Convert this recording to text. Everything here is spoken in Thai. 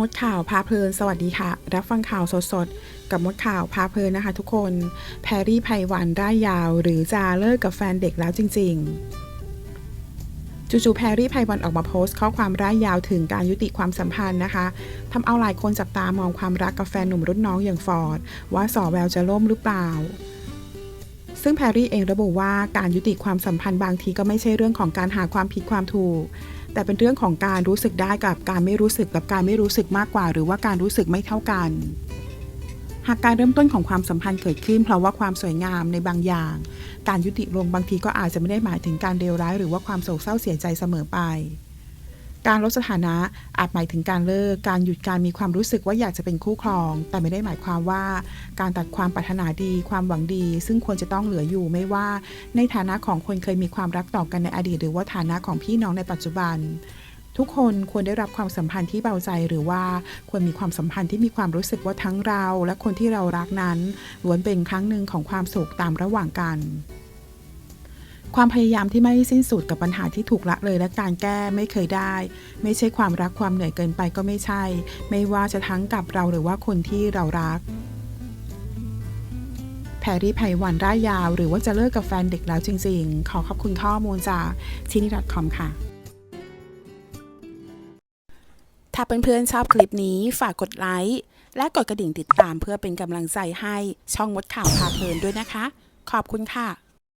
มดข่าวพาเพลิน สวัสดีค่ะ รับฟังข่าวสดๆ กับมดข่าวพาเพลินนะคะทุกคน แพรรี่ไพวันร่ายยาว หรือจะเลิกกับแฟนเด็กแล้วจริง ๆจู่ๆแพรรี่ไพวันออกมาโพสต์ข้อความร่ายยาวถึงการยุติความสัมพันธ์นะคะทำเอาหลายคนจับตามองความรักกับแฟนหนุ่มรุ่นน้องอย่างฟอร์ด ว่าสอแววจะล่มหรือเปล่า ซึ่งแพรรี่เองระบุว่าการยุติความสัมพันธ์บางทีก็ไม่ใช่เรื่องของการหาความผิดความถูก แต่เป็นเรื่องของการรู้สึกได้กับการไม่รู้สึกกับการไม่รู้สึกมากกว่า หรือว่าการรู้สึกไม่เท่ากัน หากการเริ่มต้นของความสัมพันธ์เกิดขึ้น เพราะว่าความสวยงามในบางอย่าง การยุติลงบางทีก็อาจจะไม่ได้หมายถึงการเลวร้ายหรือว่าความโศกเศร้าเสียใจเสมอไป การลดสถานะอาจหมายถึงการเลิก การหยุดการมีความรู้สึกว่าอยากจะเป็นคู่ครอง แต่ไม่ได้หมายความว่า การตัดความปรารถนาดี ความหวังดี ซึ่งควรจะต้องเหลืออยู่ไม่ว่า ในฐานะของคนเคยมีความรักต่อกันในอดีต หรือว่าฐานะของพี่น้องในปัจจุบันทุกคนควรได้รับความสัมพันธ์ที่เบาใจหรือว่าควรมีความสัมพันธ์ที่มีความรู้สึกว่าทั้งเรา และคนที่เรารักนั้นล้วนเป็นครั้งหนึ่งของความสุขตามระหว่างกัน ความพยายามที่ไม่สิ้นสุดกับปัญหาที่ถูกละเลยและการแก้ไม่เคยได้ ไม่ใช่ความรักความเหนื่อยเกินไปก็ไม่ใช่ ไม่ว่าจะทั้งกับเราหรือว่าคนที่เรารักแพรรี่ไพวันร่ายยาว หรือว่าจะเลิกกับแฟนเด็กแล้วจริงๆ ขอขอบคุณข้อมูลจากที่นี่ .com ค่ะ ถ้าเพื่อนๆชอบคลิปนี้ฝากกดไลค์ และกดกระดิ่งติดตามเพื่อเป็นกำลังใจให้ช่องมดข่าวพาเพลินด้วยนะคะ ขอบคุณค่ะ